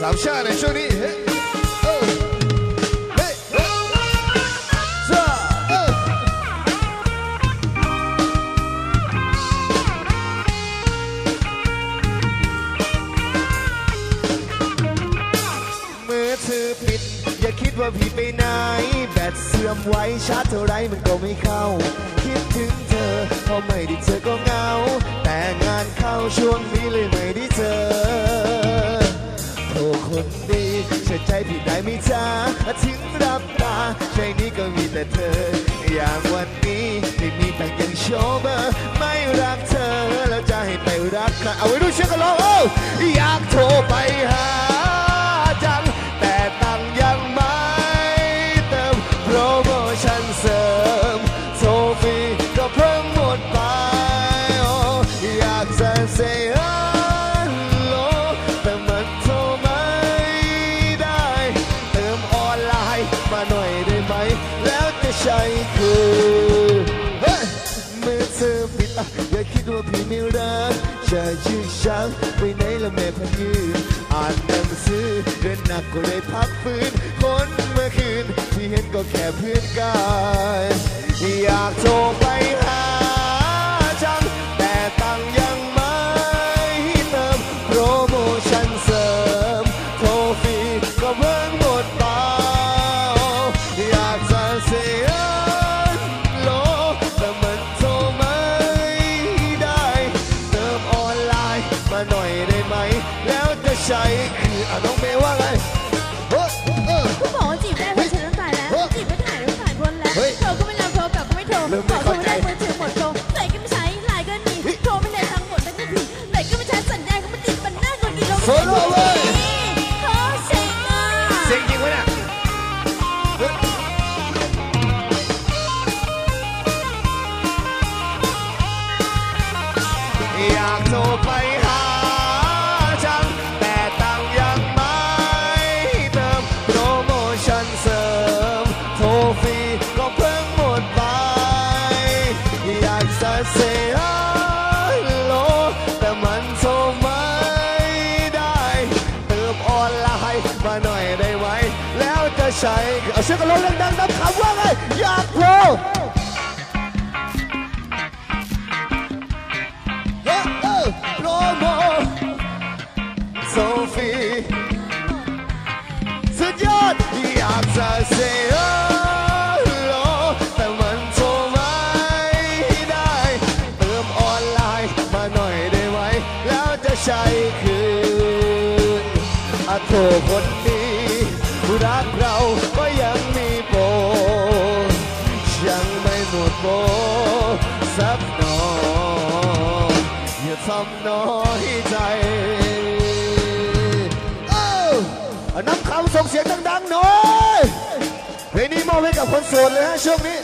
สาม พี่ไปไหน แบตเสื่อมไว้ชาร์จเท่าไรมันก็ไม่เข้า คิดถึงเธอพอไม่ได้เจอก็เหงา แต่งานเข้าช่วงนี้เลยไม่ได้เจอโอ้คนดีเชื่อใจพี่ได้ไม่จ้าทิ้งรับตาใจนี้ก็มีแต่เธอ อย่างวันนี้ที่มีแต่ยังโชว์เบอร์ไม่รักเธอแล้วจะให้ไปรักใครเอาไว้ดูเชื่อกันร้อง คือเมื่อเธอปิดอะอย่าคิดว่าพี่ไม่รักจะยืดช้างไปไหนละแม่พันยืนอ่านหนังสือเดินหนักก็เลยพักฟื้นคนเมื่อคืนที่เห็นก็แค่เพื่อนกันอยากโทรไปหาจังแต่ตังค์ยังไม่เติมโปรโมชั่นเสริมโทรฟรีก็เพิ่ง ว่าไงเฮ้ยเออ ก็บอกว่าจีบได้เพราะฉันต้องตายแล้ว จีบไม่ถ่ายไม่ถ่ายคนแล้วเฮ้ยโทรก็ไม่รับโทรกลับก็ไม่โทรเริ่มบไม่อกโทรเข้าใจไม่ได้มือถือหมดโทรใส่ก็ไม่ใช้ไลน์ก็หนีโทรไม่ได้ทั้งหมดทั้งทีไหนก็ไม่ใช้สัญญาณก็ไม่ติดมันหน้าคนดีโซโล่เว้ยโทรเซ็งอะเสียงจริงไหมเนี่ยเฮ้ยอยากโทรไปากจะเซฮัลโลแต่มันโทรไม่ได้เติมออนไลน์มาหน่อยได้ไหม แล้วจะใช้เอาเสียงกันร้องดังๆนับคำว่าไง อยากโทรเฮ้ยเออโปรโมโซฟีสุดยอดอยากจะเซ อะโทรคนดีรักเราก็ยังมีโปรยังไม่หมดโปรสักหน่อยอย่าทำน้อยใจเอ้าน้ำคำส่งเสียงดังๆหน่อยเพลงนี้มอบให้กับคนโสดเลยฮะช่วงนี้